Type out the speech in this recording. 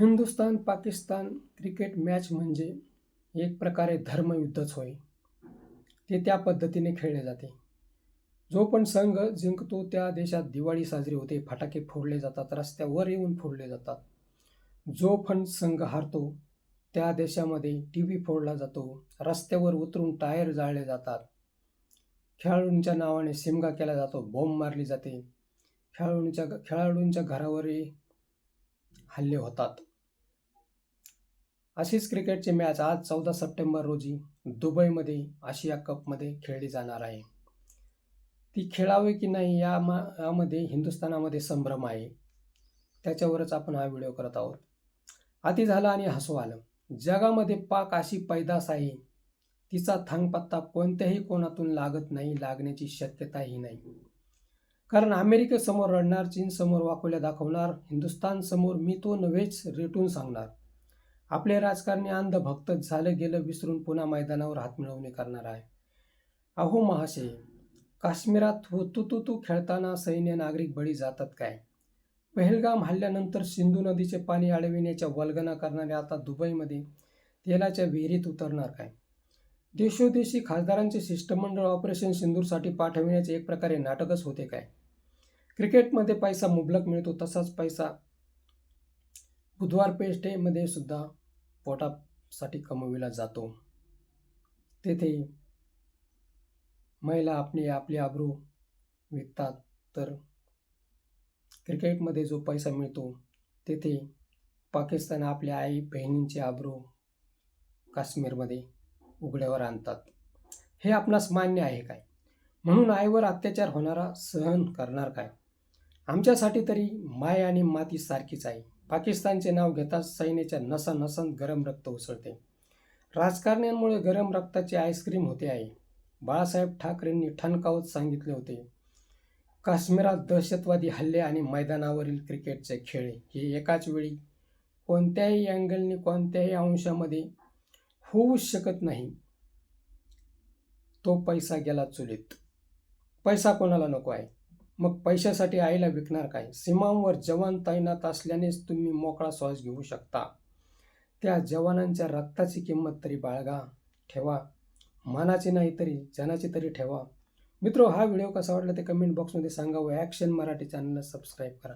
Hindustan Pakistan cricket match म्हणजे एक प्रकारे धर्मयुद्धच होय. ते त्या पद्धतीने खेळले जाते. जो पण संघ जिंकतो त्या देशात दिवाळी साजरी होते फटाके फोडले जातात रस्त्यावर येऊन फोडले जातात. जो पण संघ हारतो त्या देशामध्ये टी व्ही फोडला जातो रस्त्यावर उतरून टायर जाळले जातात. खेळाडूंच्या नावाने शिमगा केला जातो बॉम्ब मारली जाते. खेळाडूंच्या खेळाडूंच्या घरावरही हल्ले होतात. अशीच क्रिकेटची मॅच आज चौदा सप्टेंबर रोजी दुबईमध्ये आशिया कपमध्ये खेळली जाणार आहे. ती खेळावी की नाही या मा यामध्ये हिंदुस्थानामध्ये संभ्रम आहे. त्याच्यावरच आपण हा व्हिडिओ करत आहोत. अति झालं आणि हसू आलं. जगामध्ये पाक अशी पैदास आहे. तिचा थांगपत्ता कोणत्याही कोणातून लागत नाही लागण्याची शक्यताही नाही. कारण अमेरिकेसमोर रडणार चीनसमोर वाकुल्या दाखवणार हिंदुस्थानसमोर मी तो नव्हेच रेटून सांगणार. आपले राजकारणी अंधभक्त झालं गेलं विसरून पुन्हा मैदानावर हात मिळवणी करणार आहे. अहो महाशय काश्मीरात हो हुतुतुतू खेळताना सैन्य नागरिक बळी जातात काय? पहलगाम हल्ल्यानंतर सिंधू नदीचे पाणी अडविण्याच्या वल्गना करणारे आता दुबईमध्ये तेलाच्या विहिरीत उतरणार काय? देशोदेशी खासदारांचे शिष्टमंडळ ऑपरेशन सिंदूरसाठी पाठविण्याचे एक प्रकारे नाटकच होते काय? क्रिकेटमध्ये पैसा मुबलक मिळतो तसाच पैसा बुधवार पेस्टेमध्ये सुद्धा पोटासाठी कमविला जातो. तेथे महिला आपली आपली आबरू विकतात तर क्रिकेटमध्ये जो पैसा मिळतो तेथे पाकिस्तान आपल्या आई बहिणींची आबरू काश्मीरमध्ये उघड्यावर आणतात. हे आपणास मान्य आहे काय? म्हणून आईवर अत्याचार होणारा सहन करणार काय? आमच्यासाठी तरी माय आणि माती सारखीच आहे. पाकिस्तानचे नाव घेताच सैन्याच्या नसा नसांत गरम रक्त उसळते. राजकारण्यांमुळे गरम रक्ताची आईस्क्रीम होते आहे बाळासाहेब ठाकरेंनी ठणकावत सांगितले होते काश्मीरात दहशतवादी हल्ले आणि मैदानावरील क्रिकेटचे खेळ हे एकाच वेळी. कोणत्याही अँगलनी कोणत्याही अंशामध्ये होऊच शकत नाही. तो पैसा गेला चुलीत. पैसा कोणाला नको आहे? मग पैशासाठी आईला विकणार काय? सीमांवर जवान तैनात असल्यानेच तुम्ही मोकळा श्वास घेऊ शकता. त्या जवानांच्या रक्ताची किंमत तरी बाळगा. ठेवा. मानाची नाही तरी जनाची तरी ठेवा. मित्रो हा व्हिडिओ कसा वाटला ते कमेंट बॉक्समध्ये सांगा व ॲक्शन मराठी चॅनलला सबस्क्राईब करा.